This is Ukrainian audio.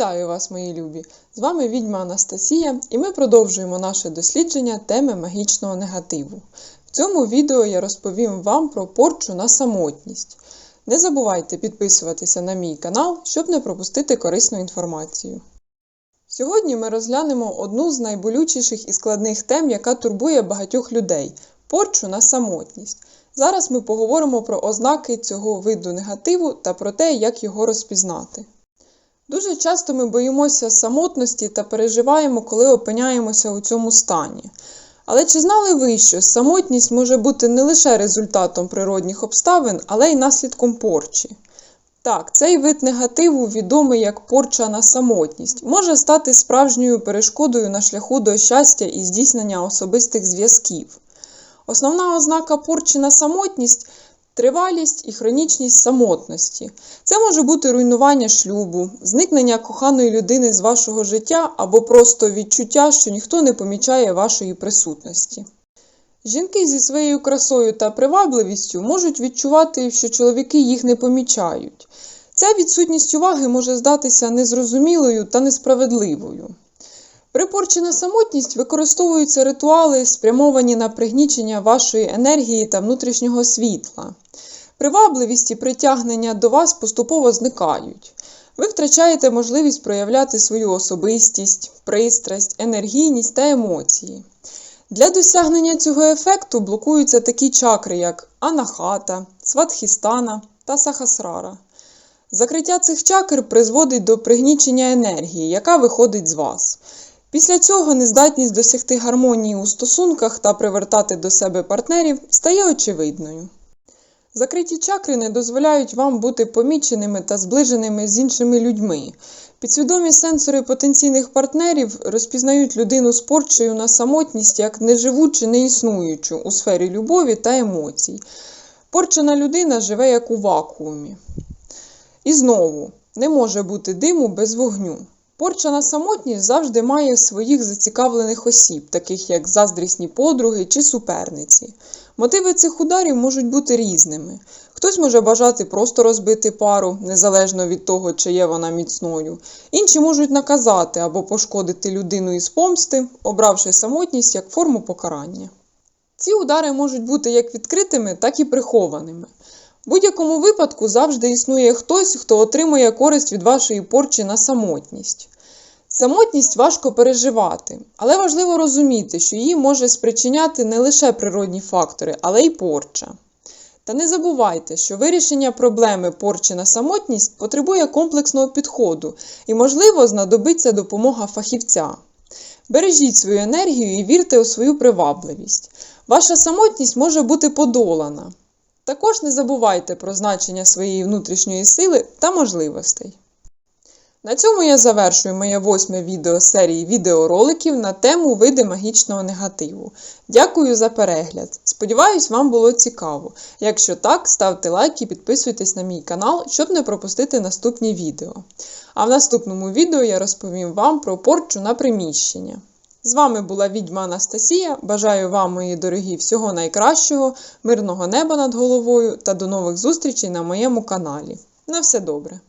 Вітаю вас, мої любі! З вами відьма Анастасія, і ми продовжуємо наше дослідження теми магічного негативу. В цьому відео я розповім вам про порчу на самотність. Не забувайте підписуватися на мій канал, щоб не пропустити корисну інформацію. Сьогодні ми розглянемо одну з найболючіших і складних тем, яка турбує багатьох людей порчу на самотність. Зараз ми поговоримо про ознаки цього виду негативу та про те, як його розпізнати. Дуже часто ми боїмося самотності та переживаємо, коли опиняємося у цьому стані. Але чи знали ви, що самотність може бути не лише результатом природних обставин, але й наслідком порчі? Так, цей вид негативу, відомий як порча на самотність, може стати справжньою перешкодою на шляху до щастя і здійснення особистих зв'язків. Основна ознака порчі на самотність тривалість і хронічність самотності. Це може бути руйнування шлюбу, зникнення коханої людини з вашого життя або просто відчуття, що ніхто не помічає вашої присутності. Жінки зі своєю красою та привабливістю можуть відчувати, що чоловіки їх не помічають. Ця відсутність уваги може здатися незрозумілою та несправедливою. При порчі на самотність використовуються ритуали, спрямовані на пригнічення вашої енергії та внутрішнього світла. Привабливість і притягнення до вас поступово зникають. Ви втрачаєте можливість проявляти свою особистість, пристрасть, енергійність та емоції. Для досягнення цього ефекту блокуються такі чакри, як анахата, сватхістана та сахасрара. Закриття цих чакр призводить до пригнічення енергії, яка виходить з вас. Після цього нездатність досягти гармонії у стосунках та привертати до себе партнерів стає очевидною. Закриті чакри не дозволяють вам бути поміченими та зближеними з іншими людьми. Підсвідомі сенсори потенційних партнерів розпізнають людину з порчею на самотність як неживу чи неіснуючу у сфері любові та емоцій. Порчена людина живе як у вакуумі. І знову не може бути диму без вогню. Порча на самотність завжди має своїх зацікавлених осіб, таких як заздрісні подруги чи суперниці. Мотиви цих ударів можуть бути різними. Хтось може бажати просто розбити пару, незалежно від того, чи є вона міцною. Інші можуть наказати або пошкодити людину із помсти, обравши самотність як форму покарання. Ці удари можуть бути як відкритими, так і прихованими. В будь-якому випадку завжди існує хтось, хто отримує користь від вашої порчі на самотність. Самотність важко переживати, але важливо розуміти, що її може спричиняти не лише природні фактори, але й порча. Та не забувайте, що вирішення проблеми порчі на самотність потребує комплексного підходу і, можливо, знадобиться допомога фахівця. Бережіть свою енергію і вірте у свою привабливість. Ваша самотність може бути подолана. Також не забувайте про значення своєї внутрішньої сили та можливостей. На цьому я завершую моє восьме відео серії відеороликів на тему види магічного негативу. Дякую за перегляд. Сподіваюсь, вам було цікаво. Якщо так, ставте лайк і підписуйтесь на мій канал, щоб не пропустити наступні відео. А в наступному відео я розповім вам про порчу на приміщення. З вами була відьма Анастасія. Бажаю вам, мої дорогі, всього найкращого, мирного неба над головою та до нових зустрічей на моєму каналі. На все добре!